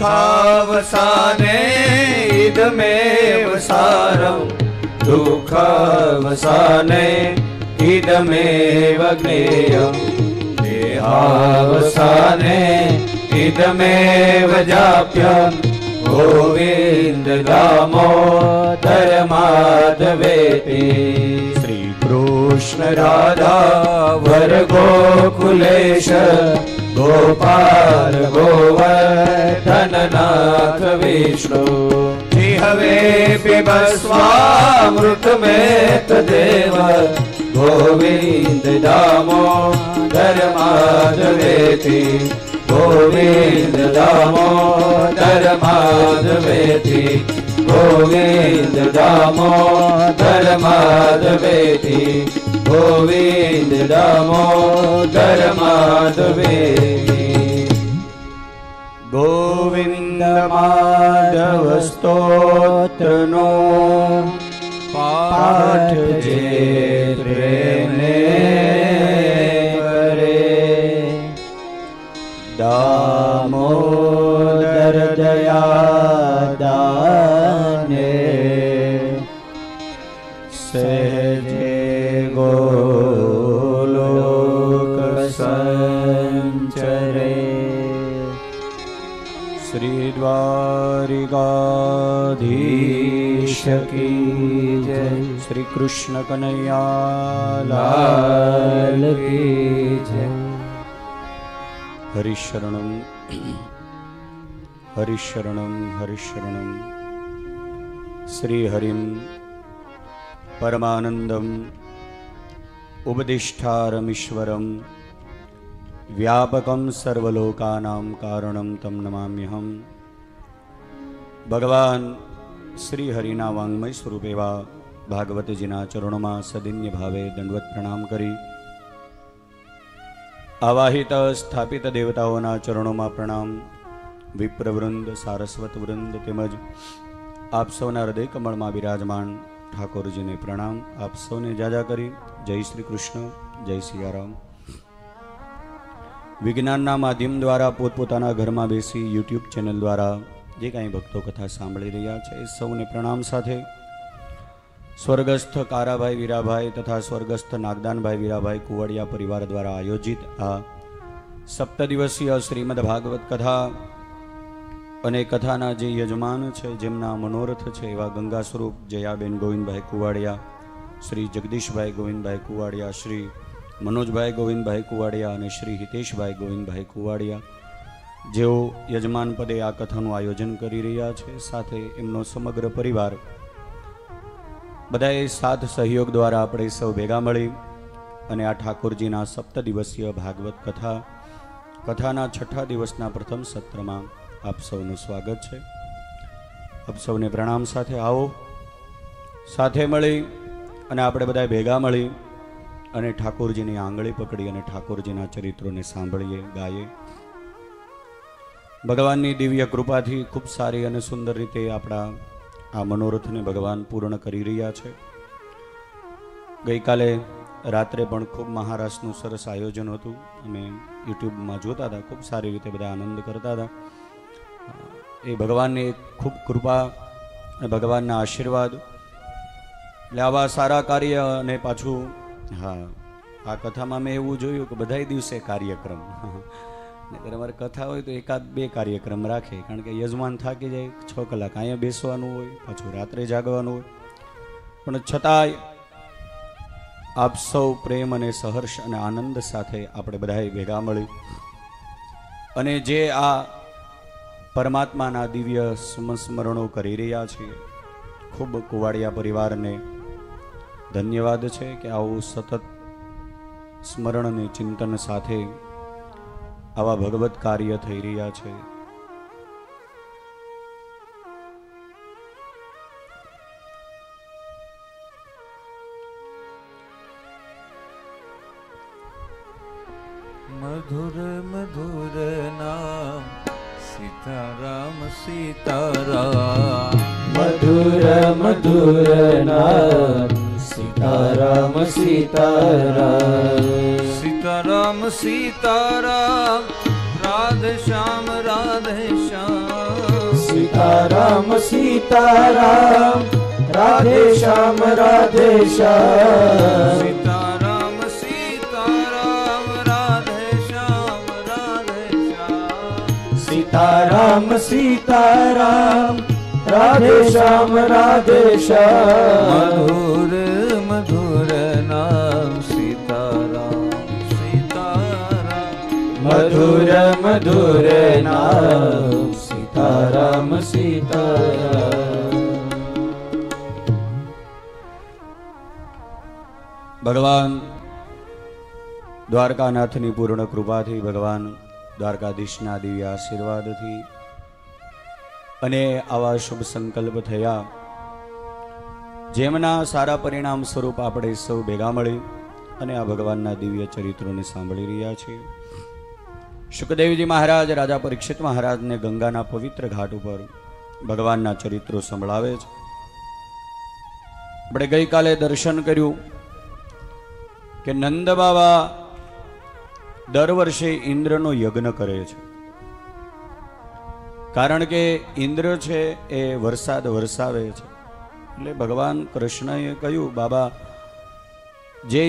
दुःखावसाने इदमेव सारम् दुःखावसाने इदमेव ज्ञेयम् देहावसाने इदमेव जाप्यम् गोविन्द दामोदर श्रीकृष्ण राधा वरगोकुलेश ગોપાલ ગોવર્ધનનાથ વિષ્ણુ. હવે પીબસ્વામૃત મેત દેવ. ગોવિંદ દામો ધર્માજવેથી ગોવિંદ દામો ધર્માજવેથી ગોવિંદ દામો ધર્માજવેથી ગોવિંદ દામો ધર્માજવેથી गोविन्दमाधवस्तोत्रनो पाठ जे प्रेमे करे दामोदरदया दाने सहजे गोलोक सञ्चरे श्रीद्वारिकाधि जय। हरिशरणं हरिशरणं हरिशरणं श्रीहरिं। परमानन्दम् उपदिष्ठारमीश्वरम्। વ્યાપકમ સર્વલોકાનામ કારણમ તમ નમામ્યહમ ભગવાન શ્રી હરિના વાંગમય સ્વરૂપ એવા ભાગવતજીના ચરણોમાં સદિન્ય ભાવે દંડવત પ્રણામ કરી આવાહિત સ્થાપિત દેવતાઓના ચરણોમાં પ્રણામ વિપ્રવૃંદ સારસ્વત વૃંદ તેમજ આપ સૌના હૃદય કમળમાં બિરાજમાન ઠાકોરજીને પ્રણામ આપ સૌને જાજા કરી જય શ્રી કૃષ્ણ જય સિયારામ વિજ્ઞાનના માધ્યમ દ્વારા પોતપોતાના ઘરમાં બેસી યુટ્યુબ ચેનલ દ્વારા જે કાંઈ ભક્તો કથા સાંભળી રહ્યા છે એ સૌને પ્રણામ સાથે. સ્વર્ગસ્થ કારાભાઈ વીરાભાઈ તથા સ્વર્ગસ્થ નાગદાનભાઈ વીરાભાઈ કુવડિયા પરિવાર દ્વારા આયોજિત આ સપ્ત દિવસીય શ્રીમદ ભાગવત કથા અને કથાના જે યજમાન છે, જેમના મનોરથ છે એવા ગંગા સ્વરૂપ જયાબેન ગોવિંદભાઈ કુવાડિયા, શ્રી જગદીશભાઈ ગોવિંદભાઈ કુવાડિયા, શ્રી મનોજભાઈ ગોવિંદભાઈ કુવાડિયા અને શ્રી હિતેશભાઈ ગોવિંદભાઈ કુવાડિયા જેઓ યજમાન પદે આ કથાનું આયોજન કરી રહ્યા છે. સાથે એમનો સમગ્ર પરિવાર બધાએ સાથ સહયોગ દ્વારા આપણે સૌ ભેગા મળી અને આ ઠાકોરજીના સપ્ત દિવસીય ભાગવત કથા, કથાના છઠ્ઠા દિવસના પ્રથમ સત્રમાં આપ સૌનું સ્વાગત છે. આપ સૌને પ્રણામ સાથે આવો. સાથે મળી અને આપણે બધા ભેગા મળી અને ઠાકોરજીની આંગળી પકડી અને ઠાકોરજીના ચરિત્રોને સાંભળીએ, ગાઈએ. ભગવાનની દિવ્ય કૃપાથી ખૂબ સારી અને સુંદર રીતે આપણા આ મનોરથને ભગવાન પૂર્ણ કરી રહ્યા છે. ગઈકાલે રાત્રે પણ ખૂબ મહારાષ્ટ્રનું સરસ આયોજન હતું. અમે યુટ્યુબમાં જોતા હતા, ખૂબ સારી રીતે બધા આનંદ કરતા હતા. એ ભગવાનની ખૂબ કૃપા અને ભગવાનના આશીર્વાદ. એટલે આવા સારા કાર્ય અને પાછું હા. આ કથામાં મેં એવું જોયું કે બધાય દિવસે કાર્યક્રમ. નહીંતર અમારે કથા હોય તો એકાદ બે કાર્યક્રમ રાખે. કારણ કે યજમાન થાકી જાય, છ કલાક અહીંયા બેસવાનું હોય, પાછું રાત્રે જાગવાનું હોય. પણ છતાંય આપ સૌ પ્રેમ અને સહર્ષ અને આનંદ સાથે આપણે બધાએ ભેગા મળી. અને જે આ પરમાત્માના દિવ્ય સંસ્મરણો કરી રહ્યા છીએ, ખૂબ કુવાડિયા પરિવારને ધન્યવાદ છે કે આવું સતત સ્મરણ અને ચિંતન સાથે આવા ભગવત કાર્ય થઈ રહ્યા છે. મધુર મધુર નામ સીતારામ સીતારામ. મધુર મધુર નામ સીતારામ સીતારામ સીતારામ રાધે શ્યામ રાધે શ્યામ સીતારામ સીતારામ રાધે શ્યામ રાધે શ્યામ સીતારામ સીતારામ રાધે શ્યામ રાધે શ્યામ સીતારામ સીતારામ રાધે શ્યામ રાધે શ્યામ મધુર મધુર નામ સીતારામ સીતારામ મધુર મધુર નામ સીતારામ સીતારામ ભગવાન દ્વારકાનાથની પૂર્ણ કૃપાથી ભગવાન દ્વારકાધીશના દિવ્ય આશીર્વાદથી અને આવા શુભ સંકલ્પ થયા. જેમના સારા પરિણામ સ્વરૂપ આપણે સૌ ભેગા મળી અને આ ભગવાનના દિવ્ય ચરિત્રોને સાંભળી રહ્યા છીએ. સુખદેવજી મહારાજ, રાજા પરીક્ષિત મહારાજને ગંગાના પવિત્ર ઘાટ ઉપર ભગવાનના ચરિત્રો સંભળાવે છે. આપણે ગઈકાલે દર્શન કર્યું કે નંદ બાબા દર વર્ષે ઇન્દ્રનો યજ્ઞ કરે છે. કારણ કે ઇન્દ્ર છે એ વરસાદ વરસાવે છે. એટલે ભગવાન કૃષ્ણએ કહ્યું બાબા જે